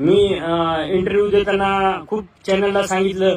मी interview देताना खूप चॅनलला सांगितलं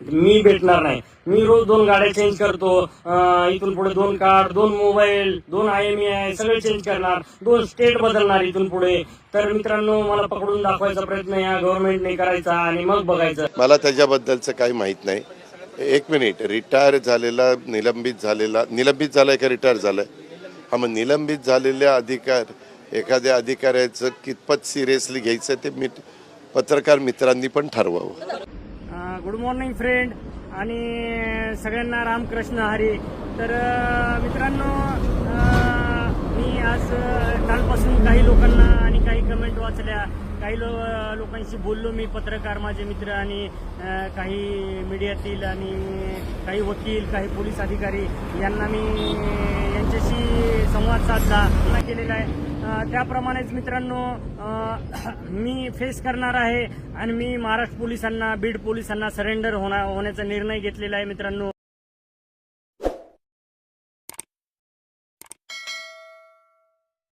मी भेटणार नाही. मी रोज दोन गाड्या चेंज करतो. इथून पुढे दोन कार दोन मोबाईल दोन आय एम आय सगळे चेंज करणार. दोन स्टेट बदलणार इथून पुढे. तर मित्रांनो मला पकडून दाखवायचा प्रयत्न या गव्हर्नमेंटने करायचा आणि मग बघायचं. मला त्याच्याबद्दलचं काही माहीत नाही. एक मिनिट रिटायर झालेला निलंबित झालेला निलंबित झालाय का रिटायर झालाय? हा मग निलंबित झालेल्या अधिकार एखाद्या अधिकाऱ्याचं कितपत सिरियसली घ्यायचं ते मी पत्रकार मित्रांनी पण ठरवावं. गुड मॉर्निंग फ्रेंड आणि सगळ्यांना रामकृष्ण हरी. तर मित्रांनो मी आज कालपासून काही लोकांना आणि काही कमेंट वाचल्या. काही लो लोकांशी बोललो मी पत्रकार माझे मित्र आणि काही मीडियातील आणि काही वकील काही पोलीस अधिकारी. यांना मी यांच्याशी संवाद साधला केलेला आहे. त्याप्रमाणेच मित्रांनो मी फेस करणार आहे आणि मी महाराष्ट्र पोलिसांना बीड पोलिसांना सरेंडर होणार होण्याचा निर्णय घेतलेला आहे मित्रांनो.